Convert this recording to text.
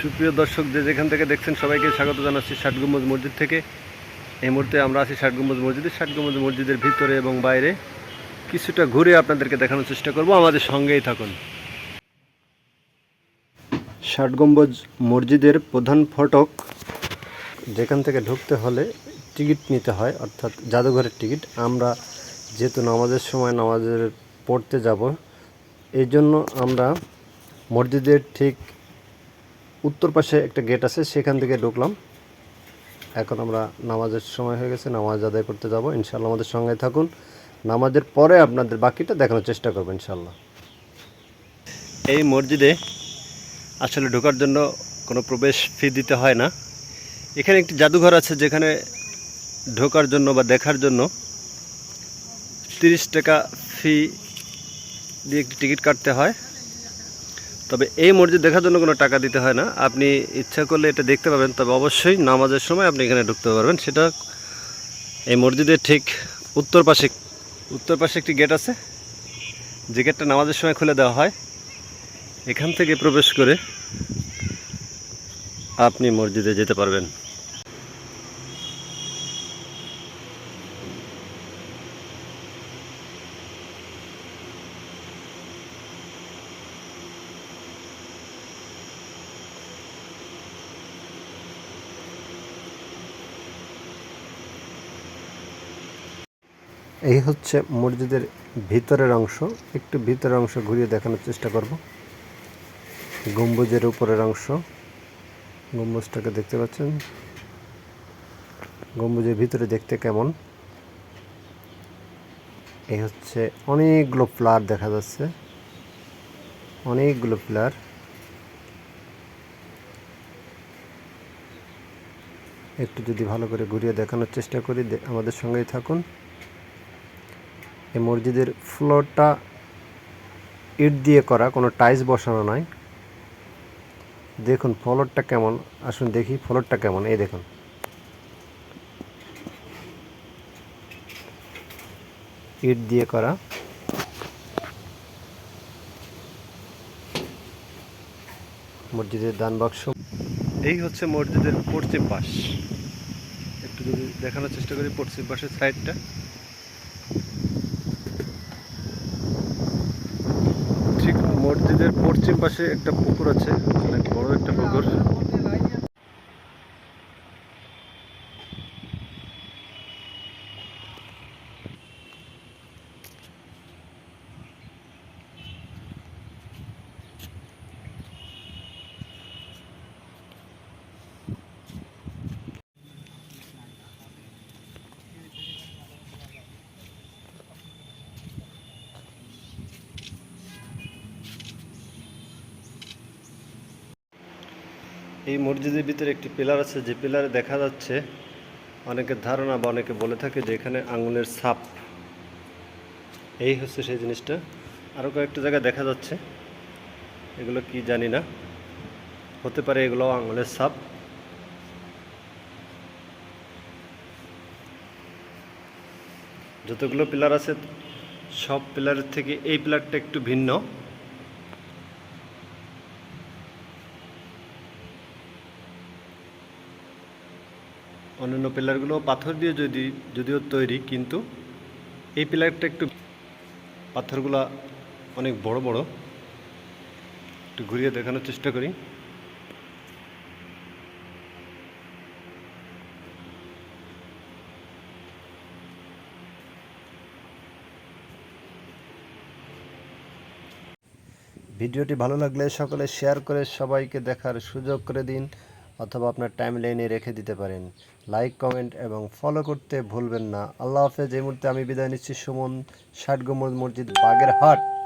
সুপ্রিয় দর্শক, যে যেখান থেকে দেখছেন সবাইকে স্বাগত জানাচ্ছি ষাট গম্বুজ মসজিদ থেকে। এই মুহূর্তে আমরা আছি ষাট গম্বুজ মসজিদে। ষাট গম্বুজ মসজিদের ভিতরে এবং বাইরে কিছুটা ঘুরে আপনাদেরকে দেখানোর চেষ্টা করব। আমাদের সঙ্গেই থাকুন। ষাট গম্বুজ মসজিদের প্রধান ফটক, যেখান থেকে ঢুকতে হলে টিকিট নিতে হয়, অর্থাৎ জাদুঘরের টিকিট। আমরা যেহেতু নামাজের সময় নামাজের পড়তে যাব এই জন্য আমরা মসজিদের ঠিক উত্তর পাশে একটা গেট আছে, সেখান থেকে ঢুকলাম। এখন আমরা নামাজের সময় হয়ে গেছে, নামাজ আদায় করতে যাব। ইনশাল্লাহ আমাদের সঙ্গে থাকুন। নামাজের পরে আপনাদের বাকিটা দেখানোর চেষ্টা করব ইনশাল্লাহ এই মসজিদে আসলে ঢোকার জন্য কোনো প্রবেশ ফি দিতে হয় না। এখানে একটি জাদুঘর আছে, যেখানে ঢোকার জন্য বা দেখার জন্য তিরিশ টাকা ফি দিয়ে একটি টিকিট কাটতে হয়। তবে এই মসজিদ দেখার জন্য কোনো টাকা দিতে হয় না। আপনি ইচ্ছা করলে এটা দেখতে পাবেন, তবে অবশ্যই নামাজের সময় আপনি এখানে ঢুকতে পারবেন। সেটা এই মসজিদের ঠিক উত্তর পাশে উত্তর পাশে একটি গেট আছে। যে গেটটা নামাজের সময় খুলে দেওয়া হয়, এখান থেকে প্রবেশ করে আপনি মসজিদে যেতে পারবেন। এই হচ্ছে মসজিদের ভিতরের অংশ। একটু ভিতরের অংশ ঘুরিয়ে দেখানোর চেষ্টা করব। গম্বুজের উপরের অংশ। গম্বুজটাকে দেখতে পাচ্ছেন? গম্বুজের ভিতরে দেখতে কেমন? এই হচ্ছে অনেকগুলো প্লার দেখা যাচ্ছে। অনেকগুলো প্লার একটু যদি ভালো করে ঘুরিয়ে দেখানোর চেষ্টা করি আমাদের সঙ্গেই থাকুন। এই মসজিদের ফ্লোরটা ইট দিয়ে করা, কোনো টাইলস বসানো নয়। দেখুন ফ্লোরটা কেমন, আসুন দেখি ফ্লোরটা কেমন, এই দেখুন। ইট দিয়ে করা। মসজিদের দান বাক্স। এই হচ্ছে মসজিদের পশ্চিম পাশ। একটু যদি দেখানোর চেষ্টা করি, পশ্চিম পাশের সাইডটা ঠিক মসজিদের পশ্চিম পাশে একটা পুকুর আছে অনেক বড় একটা পুকুর। এই মসজিদের ভিতরে একটি পিলার আছে, যে পিলারে দেখা যাচ্ছে অনেকের ধারণা বা অনেকে বলে থাকে যে এখানে আঙুলের ছাপ। এই হচ্ছে সেই জিনিসটা। আরও কয়েকটা জায়গায় দেখা যাচ্ছে। এগুলো কি জানি না। হতে পারে এগুলো আঙুলের ছাপ। যতগুলো পিলার আছে, সব পিলারের থেকে এই পিলারটা একটু ভিন্ন। অন্যান্য পিলারগুলো পাথর দিয়ে যদি, যদিও তৈরি, কিন্তু এই পিলারটা একটু পাথরগুলো অনেক বড় বড়। একটু ঘুরিয়ে দেখানোর চেষ্টা করি। ভিডিওটি ভালো লাগলে সকলে শেয়ার করে সবাইকে দেখার সুযোগ করে দিন। অথবা আপনার টাইম লাইনে রেখে দিতে পারেন। লাইক কমেন্ট এবং ফলো করতে ভুলবেন না। আল্লাহ হাফেজ। এই মুহূর্তে আমি বিদায় নিচ্ছি সুমন ষাটগুম মসজিদ বাগের বাগেরহাট।